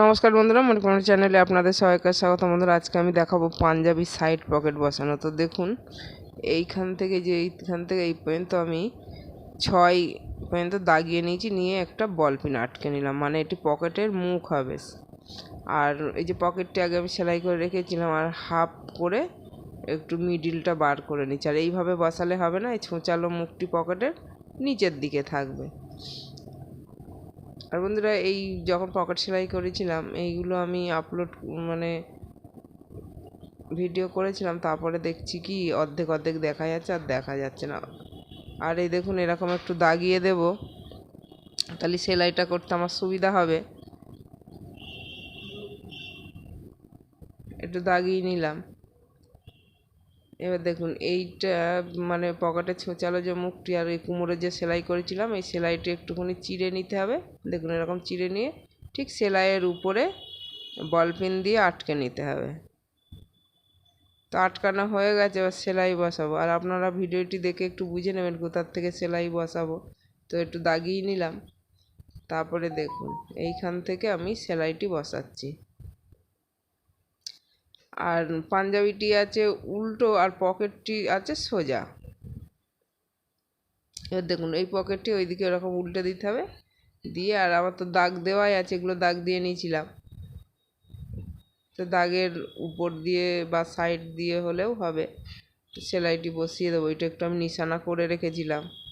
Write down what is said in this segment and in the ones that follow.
নমস্কার বন্ধুরা মনে চ্যানেলে আপনাদের সবাইকে স্বাগত। বন্ধুরা, আজকে আমি দেখাবো পাঞ্জাবি সাইড পকেট বসানো। তো দেখুন, এইখান থেকে যে এইখান থেকে এই পর্যন্ত আমি ছয় পর্যন্ত দাগিয়ে নিয়েছি, নিয়ে একটা বল পিন আটকে নিলাম। মানে এটি পকেটের মুখ হবে। আর এই যে পকেটটি আগে আমি সেলাই করে রেখেছিলাম, আর হাফ করে একটু মিডিলটা বার করে নিচ্ছি। আর এইভাবে বসালে হবে না, এই ছোঁচালো মুখটি পকেটের নিচের দিকে থাকবে। আর বন্ধুরা, এই যখন পকেট সেলাই করেছিলাম, এইগুলো আমি আপলোড মানে ভিডিও করেছিলাম, তারপরে দেখছি কি, অর্ধেক অর্ধেক দেখা যাচ্ছে আর দেখা যাচ্ছে না। আর এই দেখুন, এরকম একটু দাগিয়ে দেব, তাহলে সেলাইটা করতে আমার সুবিধা হবে। একটু দাগিয়ে নিলাম। এবার দেখুন, এইটা মানে পকেটে ছোঁচালো যে মুখটি আর এই কুমোরের যে সেলাই করেছিলাম, এই সেলাইটি একটুখানি চিড়ে নিতে হবে। দেখুন, এরকম চিড়ে নিয়ে ঠিক সেলাইয়ের উপরে বল পিন দিয়ে আটকে নিতে হবে। তো আটকানো হয়ে গেছে, এবার সেলাই বসাবো। আর আপনারা ভিডিওটি দেখে একটু বুঝে নেবেন কোথার থেকে সেলাই বসাবো। তো একটু দাগিয়ে নিলাম। তারপরে দেখুন, এইখান থেকে আমি সেলাইটি বসাচ্ছি। আর পাঞ্জাবিটি আছে উল্টো আর পকেটটি আছে সোজা। এবার দেখুন, এই পকেটটি ওইদিকে ওরকম উল্টে দিতে হবে। দিয়ে আর আমার তো দাগ দেওয়াই আছে, এগুলো দাগ দিয়ে নিয়েছিলাম। তো দাগের উপর দিয়ে বা সাইড দিয়ে হলেও হবে। সেলাইটি বসিয়ে দেবো, এটা একটু আমি নিশানা করে রেখেছিলাম।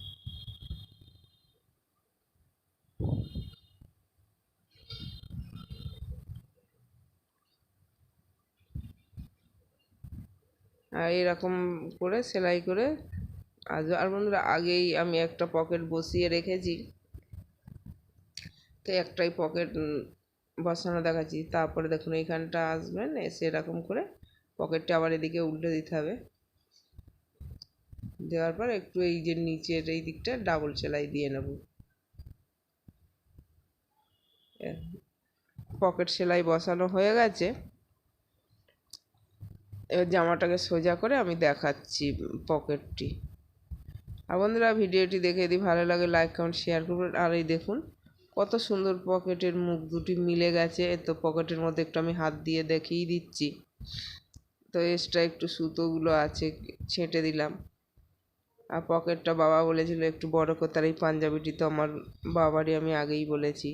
এরকম করে, সেলাই করে। আজ, আর বন্ধুরা, আগেই আমি একটা পকেট বসিয়ে রেখেছি। তো একটাই পকেট বসানো দেখাচ্ছি। তারপরে দেখুন এইখানটা আসবেন এসে এরকম করে পকেটটা আবার এদিকে উল্টে দিতে হবে। দেওয়ার পর একটু এই যে নিচের এই দিকটা ডাবল সেলাই দিয়ে নেব। পকেট সেলাই বসানো হয়ে গেছে। এবার জামাটাকে সোজা করে আমি দেখাচ্ছি পকেটটি। আর বন্ধুরা, ভিডিওটি দেখে যদি ভালো লাগে লাইক কমেন্ট শেয়ার করবেন। আর এই দেখুন, কত সুন্দর পকেটের মুখ দুটি মিলে গেছে। তো পকেটের মধ্যে একটু আমি হাত দিয়ে দেখিয়ে দিচ্ছি। তো এক্সট্রা একটু সুতোগুলো আছে, ছেঁটে দিলাম। আর পকেটটা বাবা বলেছিল একটু বড় করতে। আর এই পাঞ্জাবিটি তো আমার বাবারই, আমি আগেই বলেছি।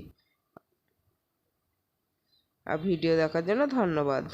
আর ভিডিও দেখার জন্য ধন্যবাদ।